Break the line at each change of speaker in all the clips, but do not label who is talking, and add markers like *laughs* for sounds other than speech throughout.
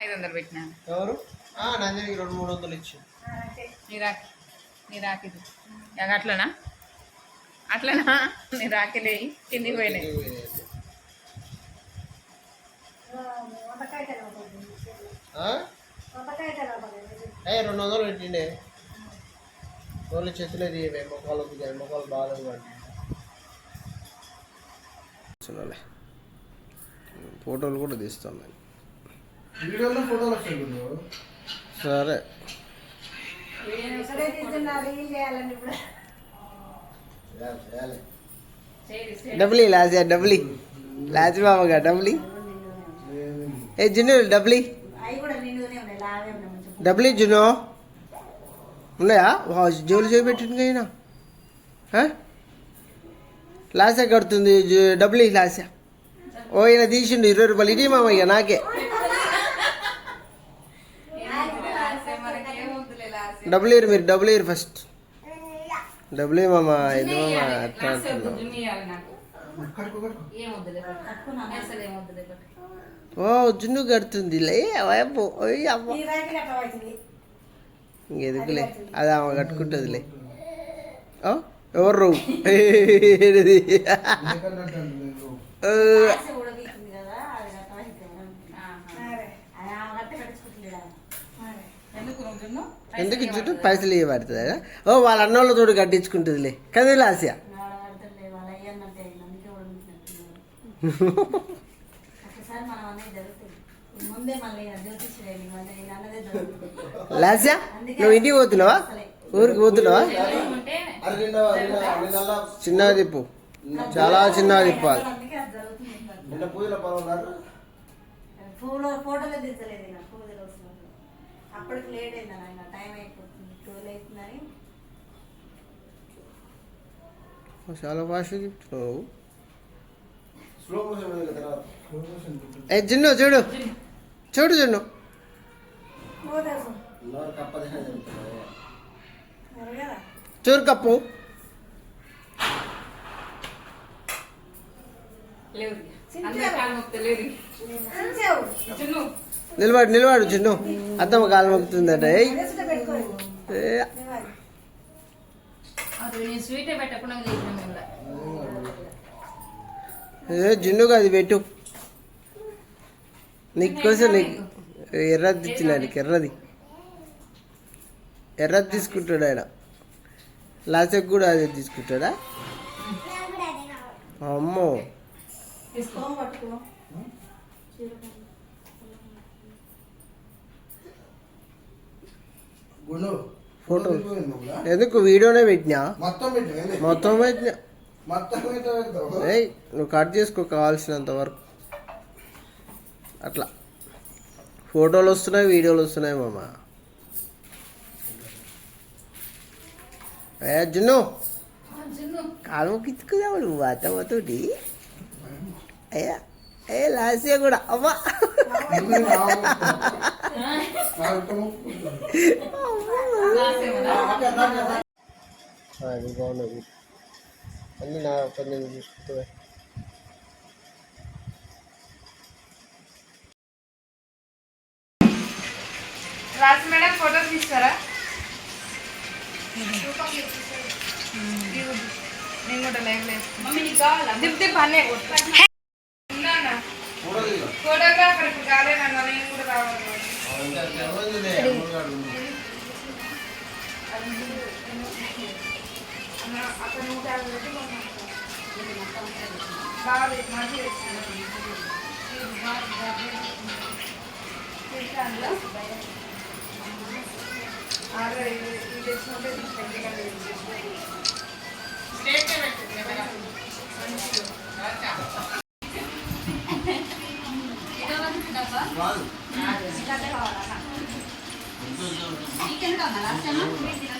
ఐదు వందలు పెట్టినా?
ఎవరు? ఆ, నందినికి రెండు మూడు వందలు ఇచ్చి
నీ రాకి నీ రాకి ఇది. ఇక అట్లనా? అట్లనా? నీ రాకిలే కిందికి పోయినాయి.
రెండు వందలు పెట్టిండే. వాళ్ళు చేతులే తీయవే మొక్కలు దిగాయి మొక్కలు చూడాలి. ఫోటోలు కూడా తీస్తాం నేను
వీడియోలో ఫోటోలు వస్తాయి
సరే డబ్లీ లాజా డబ్లీ లాజ్ బాబుగా డబ్లీ ఏ జున్ను డబ్లీ డబ్లీ జున్ను ఉన్నాయా వా జోలు చేపెట్టింది అయినా లాసా కడుతుంది జు- డబ్లీ లాసా ఓ ఈయన తీసిండు ఇరవై రూపాయలు ఇది మామ ఇక నాకే డబ్బులు ఇరు మీరు డబ్బులు ఇరు ఫస్ట్ డబ్బులు మామ ఇది మామ అట్లా ఓ జున్ను కడుతుంది. లే వైపు ఓయ్ అమ్మ ఇంకెందుకులే అది ఆమె కట్టుకుంటుందిలే. ఓ ఎవరు
ఎందుకు?
ఎందుకు చుట్టూ పైసలు ఇవ్వబడుతుంది ఓ వాళ్ళ అన్నోళ్ళ తోడు కట్టించుకుంటుందిలే. కదా
జరుగుతుంది
లాస్య? నువ్వు ఇంటికి పోతున్నావా? ఊరికి పోతున్నావా?
ఉంటే
చిన్నగా తిప్పు. చాలా చిన్నగా తిప్పాలి. పూజల
ఫోటోలే దించలేదు నా పూజలు వస్తున్నప్పుడు అప్పటికి లేట్ అయింది ఆయన టైం అయిపోతుంది ట్వెల్వ్ అవుతుందని.
చాలా ఫాస్ట్ చెప్తున్నావు. ఏ జున్ను చూడు. చూడు జున్ను. చూడు కప్పు.
లేవు.
నిలబడు నిలబడు జున్ను అత్తమ్మ కాలు మొక్కుతుందట. ఏ, జున్నుగా అది పెట్టు. నీకోసం నీకు ఎర్రది ఇచ్చిన నీకు ఎర్రది. ఎర్రది తీసుకుంటాడు ఆయన. లాసక్ కూడా అదే తీసుకుంటాడా? అమ్మో. ఫోటో? ఎందుకు? వీడియోనే పెట్టినా?
మొత్తం
పెట్టినా ఏయ్ నువ్వు కట్ చేసుకో కావాల్సినంత వరకు. అట్లా. ఫోటోలు వస్తున్నాయి వీడియోలు వస్తున్నాయి మామ. ఏ జున్ను. కాలు కిచ్చుకున్నావు నువ్వు అత్తమ్మతోటి అయ్యా ఏ లాస్య కూడా అమ్మా
ముందు నా నా ఇట్ట మొక్కుకుంటాను.
అది బాగున్నది అన్నీ నా పని నేను చూసుకుంటుంది
రాజు మేడం ఫోటో తీస్తారా నేను కూడా లైవ్ వేస్తాను దిప్ దిప్ అనే అక్కడ నూట యాభై పెట్టి. బాగా తీస్తాను. ఆర్డర్ ఇది తెచ్చుకుంటే మంచిగా తినొద్దా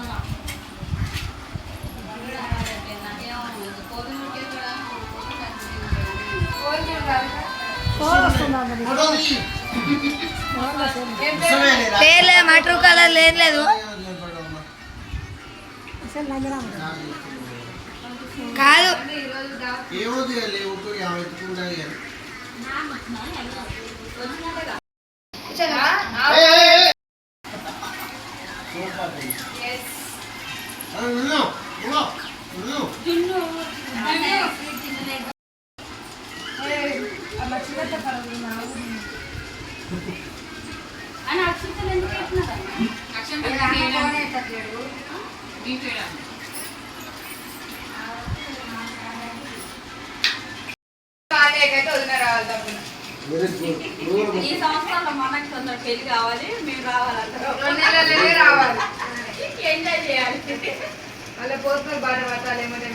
లేదు మటర్ కలర్ లేదు లేదు కాదు
ఏమవుతుంది కానీ
ఈ సంవత్సరంలో మనకి కొందరు పెళ్ళి కావాలి మేము రావాలంటారు. ఎంజాయ్ చేయాలి.
వాళ్ళ పోతున్నారు బాధ పట్టాలి ఏమంటే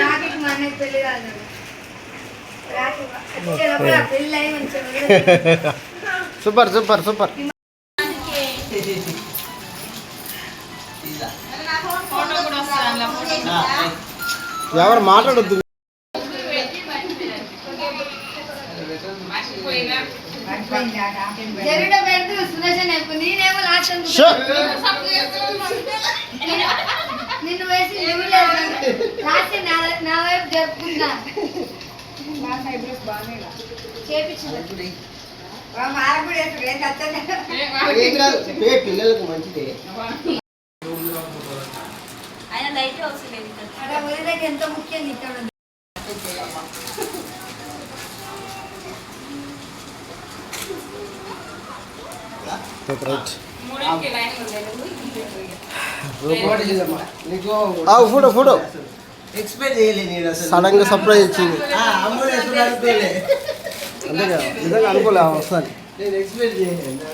రాఖీకి మా అన్నకి పెళ్ళి కాదు *laughs* super super super. Last
show.
నిన్ను వేసి నా వైపు
పిల్లలకు మంచిదే.
లైట్ వస్తుంది
వదిలేకి ఎంతో ముఖ్యం ఇక్కడ
రైట్
మూడింటికి లైన్ ఉంది
నీకు
ఆ ఫోటో ఫోటో.
ఎక్స్పెక్ట్ చేయలే నేను అసలు.
సడన్గా సర్ప్రైజ్ ఇచ్చింది అంతే కదా నిజంగా అనుకోలే వస్తాను
నేను ఎక్స్పెక్ట్ చేయలేదు.